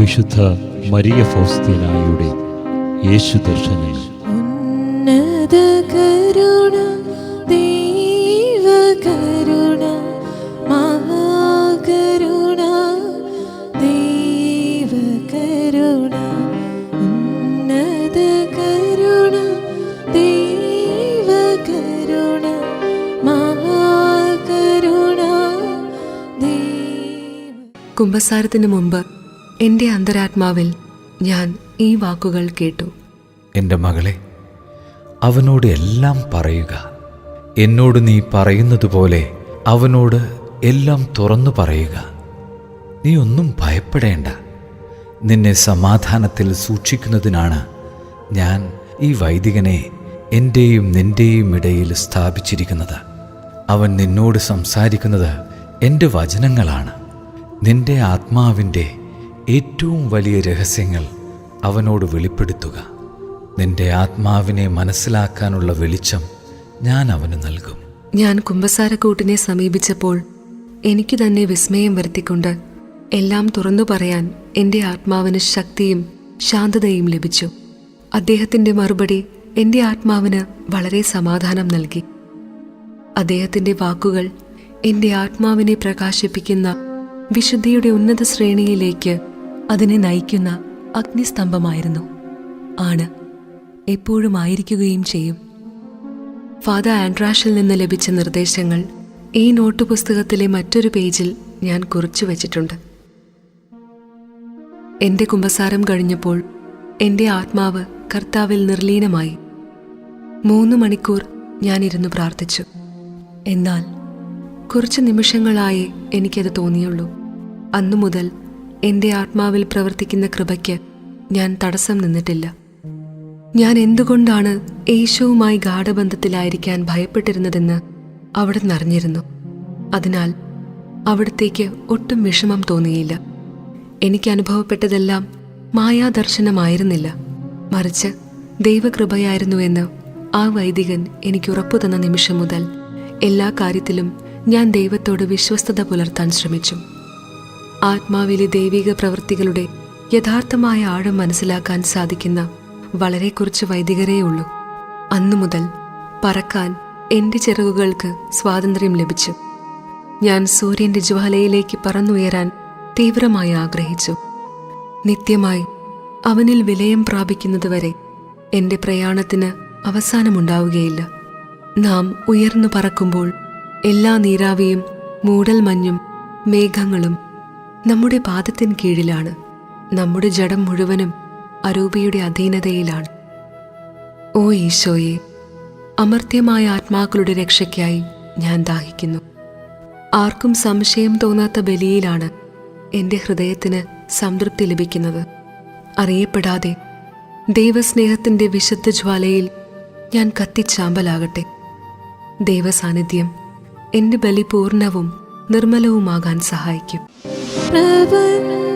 വിശുദ്ധ മരിയ ഫൗസ്തീനായുടെ യേശു ദർശനം. ഉന്നത കരുണ ദൈവ കരുണ മഹാകരുണ ദൈവ കരുണ. ഉന്നത കരുണ ദൈവ കരുണ മഹാകരുണ കുംഭസാരത്തിന് മുമ്പ് എന്റെ അന്തരാത്മാവിൽ ഞാൻ ഈ വാക്കുകൾ കേട്ടു. എന്റെ മകളെ അവനോട് എല്ലാം പറയുക. എന്നോട് നീ പറയുന്നത് പോലെ അവനോട് എല്ലാം തുറന്നു പറയുക. നീ ഒന്നും ഭയപ്പെടേണ്ട. നിന്നെ സമാധാനത്തിൽ സൂക്ഷിക്കുന്നതിനാണ് ഞാൻ ഈ വൈദികനെ എന്റെയും നിന്റെയും ഇടയിൽ സ്ഥാപിച്ചിരിക്കുന്നത്. അവൻ നിന്നോട് സംസാരിക്കുന്നത് എന്റെ വചനങ്ങളാണ്. നിന്റെ ആത്മാവിന്റെ ഏറ്റവും വലിയ രഹസ്യങ്ങൾ അവനോട് വെളിപ്പെടുത്തുക. നിന്റെ ആത്മാവിനെ മനസ്സിലാക്കാനുള്ള വെളിച്ചം ഞാൻ അവന് നൽകും. ഞാൻ കുംഭസാരക്കൂട്ടിനെ സമീപിച്ചപ്പോൾ എനിക്ക് തന്നെ വിസ്മയം വരുത്തിക്കൊണ്ട് എല്ലാം തുറന്നു പറയാൻ എന്റെ ആത്മാവിന് ശക്തിയും ശാന്തതയും ലഭിച്ചു. അദ്ദേഹത്തിന്റെ മറുപടി എന്റെ ആത്മാവിന് വളരെ സമാധാനം നൽകി. അദ്ദേഹത്തിന്റെ വാക്കുകൾ എന്റെ ആത്മാവിനെ പ്രകാശിപ്പിക്കുന്ന വിശുദ്ധിയുടെ ഉന്നത ശ്രേണിയിലേക്ക് അതിനെ നയിക്കുന്ന അഗ്നിസ്തംഭമായിരുന്നു. ആണ്. എപ്പോഴും ആയിരിക്കുകയും ചെയ്യും. ഫാദർ ആൻഡ്രാഷിൽ നിന്ന് ലഭിച്ച നിർദ്ദേശങ്ങൾ ഈ നോട്ട് പുസ്തകത്തിലെ മറ്റൊരു പേജിൽ ഞാൻ കുറിച്ചു വച്ചിട്ടുണ്ട്. എന്റെ കുമ്പസാരം കഴിഞ്ഞപ്പോൾ എന്റെ ആത്മാവ് കർത്താവിൽ നിർലീനമായി. മൂന്ന് മണിക്കൂർ ഞാനിരുന്നു പ്രാർത്ഥിച്ചു. എന്നാൽ കുറച്ച് നിമിഷങ്ങളായേ എനിക്കത് തോന്നിയുള്ളൂ. അന്നു മുതൽ എന്റെ ആത്മാവിൽ പ്രവർത്തിക്കുന്ന കൃപയ്ക്ക് ഞാൻ തടസ്സം നിന്നിട്ടില്ല. ഞാൻ എന്തുകൊണ്ടാണ് യേശുവുമായി ഗാഠബന്ധത്തിലായിരിക്കാൻ ഭയപ്പെട്ടിരുന്നതെന്ന് അവിടെ നിറഞ്ഞിരുന്നു അതിനാൽ അവിടത്തേക്ക് ഒട്ടും വിഷമം തോന്നിയില്ല. എനിക്ക് അനുഭവപ്പെട്ടതെല്ലാം മായാദർശനമായിരുന്നില്ല. മറിച്ച് ദൈവകൃപയായിരുന്നുവെന്ന് ആ വൈദികൻ എനിക്ക് ഉറപ്പു തന്ന നിമിഷം മുതൽ എല്ലാ കാര്യത്തിലും ഞാൻ ദൈവത്തോട് വിശ്വസ്തത പുലർത്താൻ ശ്രമിച്ചു. ആത്മാവിലെ ദൈവിക പ്രവൃത്തികളുടെ യഥാർത്ഥമായ ആഴം മനസ്സിലാക്കാൻ സാധിക്കുന്ന വളരെ കുറച്ച് വൈദികരേ ഉള്ളൂ. അന്നു മുതൽ പറക്കാൻ എന്റെ ചിറകുകൾക്ക് സ്വാതന്ത്ര്യം ലഭിച്ചു. ഞാൻ സൂര്യന്റെ ജ്വാലയിലേക്ക് പറന്നുയരാൻ തീവ്രമായി ആഗ്രഹിച്ചു. നിത്യമായി അവനിൽ വിലയം പ്രാപിക്കുന്നതുവരെ എന്റെ പ്രയാണത്തിന് അവസാനമുണ്ടാവുകയില്ല. നാം ഉയർന്നു പറക്കുമ്പോൾ എല്ലാ നീരാവിയും മൂടൽമഞ്ഞും മേഘങ്ങളും നമ്മുടെ പാദത്തിന് കീഴിലാണ്. നമ്മുടെ ജഡം മുഴുവനും അരൂപിയുടെ അധീനതയിലാണ്. ഓ ഈശോയെ അമർത്യമായ ആത്മാക്കളുടെ രക്ഷയ്ക്കായി ഞാൻ ദാഹിക്കുന്നു. ആർക്കും സംശയം തോന്നാത്ത ബലിയിലാണ് എന്റെ ഹൃദയത്തിന് സംതൃപ്തി ലഭിക്കുന്നത്. അറിയപ്പെടാതെ ദൈവസ്നേഹത്തിന്റെ വിശുദ്ധ ജ്വാലയിൽ ഞാൻ കത്തിച്ചാമ്പലാകട്ടെ. ദൈവസാന്നിധ്യം എന്റെ ബലി പൂർണവും നിർമ്മലവുമാകാൻ സഹായിക്കും. never